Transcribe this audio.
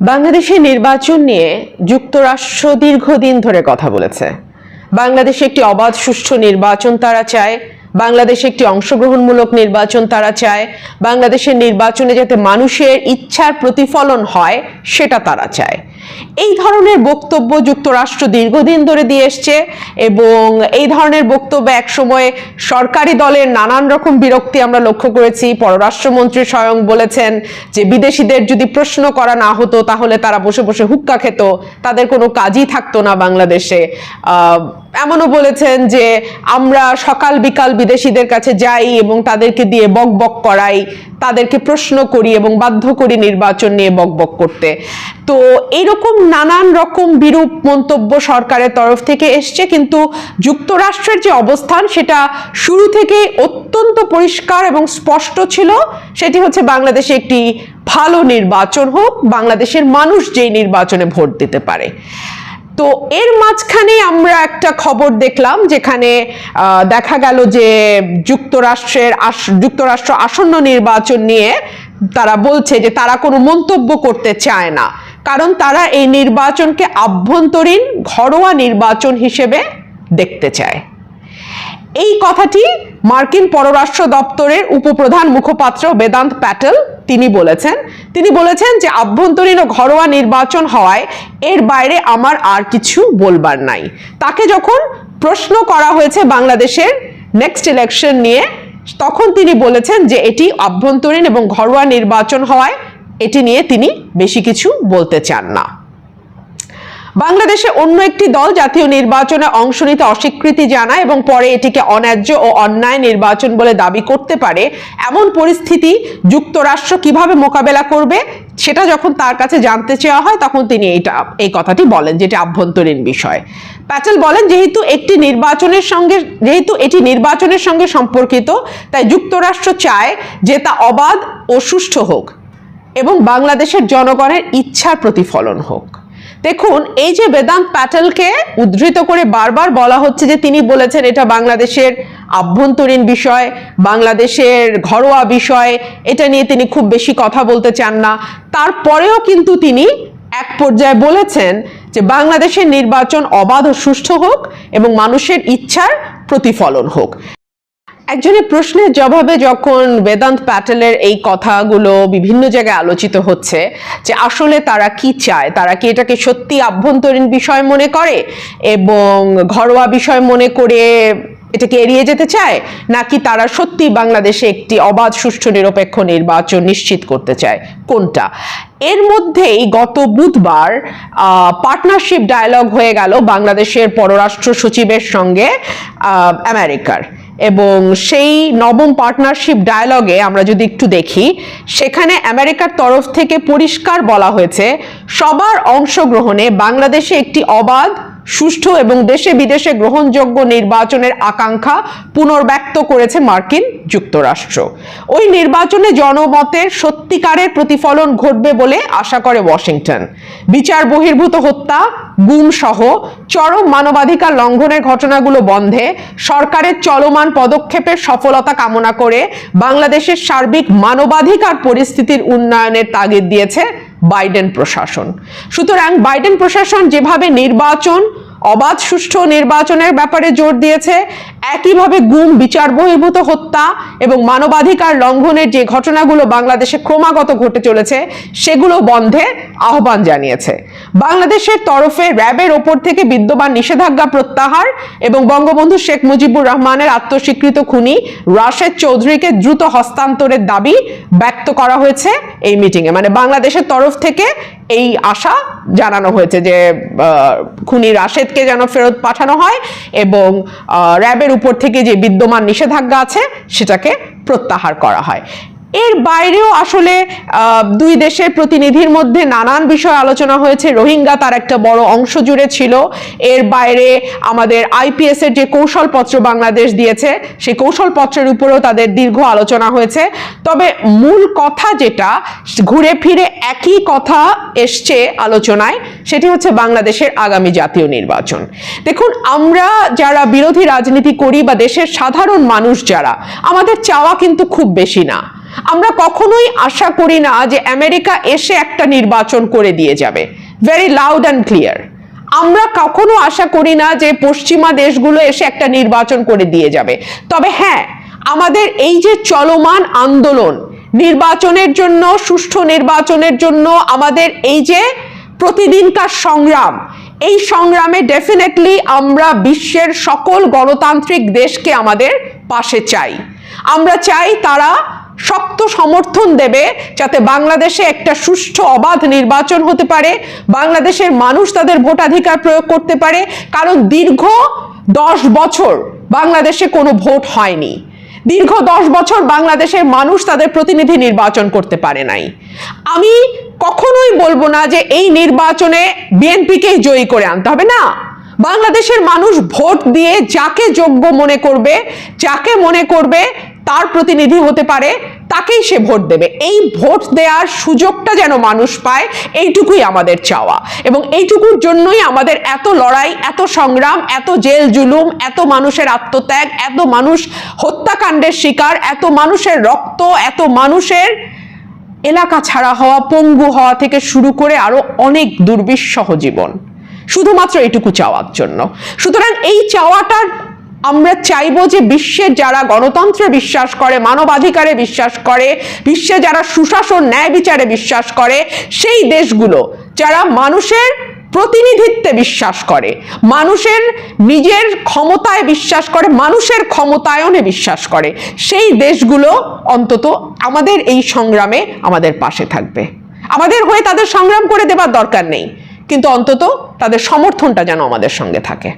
বাংলাদেশের নির্বাচন নিয়ে যুক্তরাষ্ট্র দীর্ঘদিন ধরে কথা বলেছে। বাংলাদেশে একটি অবাধ সুষ্ঠু নির্বাচন তারা চায়, বাংলাদেশে একটি অংশগ্রহণমূলক নির্বাচন তারা চায়, বাংলাদেশের নির্বাচনে যাতে মানুষের ইচ্ছার প্রতিফলন হয়, সেটা তারা চায়। এই ধরনের বক্তব্য যুক্তরাষ্ট্র দীর্ঘদিন ধরে দিয়ে এসছে এবং এই ধরনের বক্তব্য একসময় সরকারি দলের নানান রকম বিরক্তি আমরা লক্ষ্য করেছি। পররাষ্ট্রমন্ত্রী স্বয়ং বলেছেন যে, বিদেশিদের যদি প্রশ্ন করা না হতো তাহলে তারা বসে বসে হুক্কা খেত। তাদের কোনো কাজই থাকতো না বাংলাদেশে। এমনও বলেছেন যে, আমরা সকাল বিকাল বিদেশিদের কাছে যাই এবং তাদেরকে দিয়ে বক বক করাই। তাদেরকে প্রশ্ন করি এবং বাধ্য করি নির্বাচন নিয়ে বক বক করতে। তো এরকম নানান রকম বিরূপ মন্তব্য সরকারের তরফ থেকে এসছে, কিন্তু যুক্তরাষ্ট্রের যে অবস্থান সেটা শুরু থেকেই অত্যন্ত পরিষ্কার এবং স্পষ্ট ছিল। সেটি হচ্ছে বাংলাদেশে একটি ভালো নির্বাচন হোক, বাংলাদেশের মানুষ যেই নির্বাচনে ভোট দিতে পারে। তো এর মাঝখানে আমরা একটা খবর দেখলাম, যেখানে দেখা গেল যে যুক্তরাষ্ট্রের যুক্তরাষ্ট্র আসন্ন নির্বাচন নিয়ে তারা বলছে যে তারা কোনো মন্তব্য করতে চায় না। কারণ তারা এই নির্বাচনকে আভ্যন্তরীণ ঘরোয়া নির্বাচন হিসেবে দেখতে চায়। এই কথাটি মার্কিন পররাষ্ট্র দপ্তরের উপপ্রধান মুখপাত্র বেদান্ত প্যাটেল তিনি বলেছেন। তিনি বলেছেন যে আভ্যন্তরীণ ও ঘরোয়া নির্বাচন হওয়ায় এর বাইরে আমার আর কিছু বলবার নাই। তাকে যখন প্রশ্ন করা হয়েছে বাংলাদেশের নেক্সট ইলেকশন নিয়ে, তখন তিনি বলেছেন যে এটি আভ্যন্তরীণ এবং ঘরোয়া নির্বাচন হওয়ায় এটি নিয়ে তিনি বেশি কিছু বলতে চান না। বাংলাদেশে অন্য একটি দল জাতীয় নির্বাচনে অংশ নিতে অস্বীকৃতি জানায় এবং পরে এটিকে অন্যায্য ও অন্যায় নির্বাচন বলে দাবি করতে পারে, এমন পরিস্থিতি যুক্তরাষ্ট্র কীভাবে মোকাবেলা করবে সেটা যখন তার কাছে জানতে চাওয়া হয় তখন তিনি এইটা এই কথাটি বলেন, যেটি আভ্যন্তরীণ বিষয়। প্যাটেল বলেন, যেহেতু একটি নির্বাচনের সঙ্গে, যেহেতু এটি নির্বাচনের সঙ্গে সম্পর্কিত, তাই যুক্তরাষ্ট্র চায় যে তা অবাধ ও সুষ্ঠু হোক। এবং বাংলাদেশের জনগণের ইচ্ছার প্রতিফলন হোক। দেখুন, এই যে বেদান্ত প্যাটেলকে উদ্ধৃত করে বারবার বলা হচ্ছে যে তিনি বলেছেন এটা বাংলাদেশের আভ্যন্তরীণ বিষয়, বাংলাদেশের ঘরোয়া বিষয়, এটা নিয়ে তিনি খুব বেশি কথা বলতে চান না। তারপরেও কিন্তু তিনি এক পর্যায়ে বলেছেন যে বাংলাদেশের নির্বাচন অবাধ ও সুষ্ঠু হোক এবং মানুষের ইচ্ছার প্রতিফলন হোক। একজনের প্রশ্নের জবাবে যখন বেদান্ত প্যাটেলের এই কথাগুলো বিভিন্ন জায়গায় আলোচিত হচ্ছে যে আসলে তারা কি চায়, তারা কি এটাকে সত্যি আভ্যন্তরীণ বিষয় মনে করে এবং ঘরোয়া বিষয় মনে করে এটাকে এড়িয়ে যেতে চায়, নাকি তারা সত্যি বাংলাদেশে একটি অবাধ, সুষ্ঠু, নিরপেক্ষ নির্বাচন নিশ্চিত করতে চায়? কোনটা? এর মধ্যেই গত বুধবার পার্টনারশিপ ডায়ালগ হয়ে গেল বাংলাদেশের পররাষ্ট্র সচিবের সঙ্গে আমেরিকার। এবং সেই নবম পার্টনারশিপ ডায়ালগে আমরা যদি একটু দেখি, সেখানে আমেরিকার তরফ থেকে পরিষ্কার বলা হয়েছে, সবার অংশগ্রহণে বাংলাদেশে একটি অবাধ সুষ্ঠু এবং দেশে বিদেশে গ্রহণযোগ্য নির্বাচনের আকাঙ্ক্ষা পুনর্ব্যক্ত করেছে মার্কিন যুক্তরাষ্ট্র। ওই নির্বাচনে জনমতের সত্যিকারের প্রতিফলন ঘটবে বলে আশা করে ওয়াশিংটন। বিচার বহির্ভূত হত্যা, গুম সহ চরম মানবাধিকার লঙ্ঘনের ঘটনাগুলো বন্ধে সরকারের চলমান পদক্ষেপের সফলতা কামনা করে বাংলাদেশের সার্বিক মানবাধিকার পরিস্থিতির উন্নয়নের তাগিদ দিয়েছে বাইডেন প্রশাসন। সুতরাং বাইডেন প্রশাসন যেভাবে নির্বাচন অবাধ সুষ্ঠু নির্বাচনের ব্যাপারে জোর দিয়েছে। একইভাবে গুম, বিচার বহির্ভূত, হত্যা এবং মানবাধিকার লঙ্ঘনের যে ঘটনাগুলো বাংলাদেশে ক্রমাগত ঘটে চলেছে, সেগুলো বন্ধে আহ্বান জানিয়েছে। বাংলাদেশের তরফে র্যাবের ওপর থেকে বিদ্যমান নিষেধাজ্ঞা প্রত্যাহার এবং বঙ্গবন্ধু শেখ মুজিবুর রহমানের আত্মস্বীকৃত খুনি রাশেদ চৌধুরীকে দ্রুত হস্তান্তরের দাবি ব্যক্ত করা হয়েছে এই মিটিংয়ে। মানে বাংলাদেশের তরফ থেকে এই আশা জানানো হয়েছে যে খুনি রাশেদকে যেন ফেরত পাঠানো হয় এবং র্যাবের উপর থেকে যে বিদ্যমান নিষেধাজ্ঞা আছে, সেটাকে প্রত্যাহার করা হয়। এর বাইরেও আসলে দুই দেশের প্রতিনিধির মধ্যে নানান বিষয় আলোচনা হয়েছে। রোহিঙ্গা তার একটা বড় অংশ জুড়ে ছিল। এর বাইরে আমাদের আইপিএস এর যে কৌশলপত্র বাংলাদেশ দিয়েছে, সেই কৌশলপত্রের উপরেও তাদের দীর্ঘ আলোচনা হয়েছে। তবে মূল কথা যেটা, ঘুরে ফিরে একই কথা এসছে আলোচনায়, সেটি হচ্ছে বাংলাদেশের আগামী জাতীয় নির্বাচন। দেখুন, আমরা যারা বিরোধী রাজনীতি করি বা দেশের সাধারণ মানুষ যারা, আমাদের চাওয়া কিন্তু খুব বেশি না। আমরা কখনোই আশা করি না যে আমেরিকা এসে একটা নির্বাচন করে দিয়ে যাবে। ভেরি লাউড অ্যান্ড ক্লিয়ার আমরা কখনো আশা করি না যে পশ্চিমা দেশগুলো এসে একটা নির্বাচন করে দিয়ে যাবে। তবে হ্যাঁ আমাদের এই যে চলমান আন্দোলন, নির্বাচনের জন্য, সুষ্ঠু নির্বাচনের জন্য, আমাদের এই যে প্রতিদিনকার সংগ্রাম, এই সংগ্রামে ডেফিনেটলি আমরা বিশ্বের সকল গণতান্ত্রিক দেশকে আমাদের পাশে চাই। আমরা চাই তারা শক্ত সমর্থন দেবে যাতে বাংলাদেশে একটা সুষ্ঠু অবাধ নির্বাচন হতে পারে, বাংলাদেশের মানুষ তাদের ভোটাধিকার প্রয়োগ করতে পারে, কারণ দীর্ঘ দশ বছর বাংলাদেশে কোনো ভোট হয়নি। দীর্ঘ দশ বছর বাংলাদেশের মানুষ তাদের প্রতিনিধি নির্বাচন করতে পারে নাই। আমি কখনোই বলব না যে এই নির্বাচনে বিএনপিকেই জয়ী করে আনতে হবে, না। বাংলাদেশের মানুষ ভোট দিয়ে যাকে যোগ্য মনে করবে, যাকে মনে করবে তার প্রতিনিধি হতে পারে, তাকেই সে ভোট দেবে। এই ভোট দেওয়ার সুযোগটা যেন মানুষ পায়, এইটুকুই আমাদের চাওয়া। এবং এইটুকুর জন্যই আমাদের এত লড়াই, এত সংগ্রাম, এত জেল জুলুম, এত মানুষের আত্মত্যাগ, এত মানুষ হত্যাকাণ্ডের শিকার, এত মানুষের রক্ত, এত মানুষের এলাকা ছাড়া হওয়া, পঙ্গু হওয়া থেকে শুরু করে আরও অনেক দুর্বিষহ জীবন। শুধুমাত্র এটুকু চাওয়ার জন্য। সুতরাং এই চাওয়াটার আমরা চাইব যে বিশ্বের যারা গণতন্ত্রে বিশ্বাস করে, মানবাধিকারে বিশ্বাস করে, বিশ্বে যারা সুশাসন, ন্যায় বিচারে বিশ্বাস করে, সেই দেশগুলো যারা মানুষের প্রতিনিধিত্বে বিশ্বাস করে, মানুষের নিজের ক্ষমতায় বিশ্বাস করে, মানুষের ক্ষমতায়নে বিশ্বাস করে, সেই দেশগুলো অন্তত আমাদের এই সংগ্রামে আমাদের পাশে থাকবে। আমাদের হয়ে তাদের সংগ্রাম করে দেবার দরকার নেই, কিন্তু অন্তত তাদের সমর্থনটা যেন আমাদের সঙ্গে থাকে।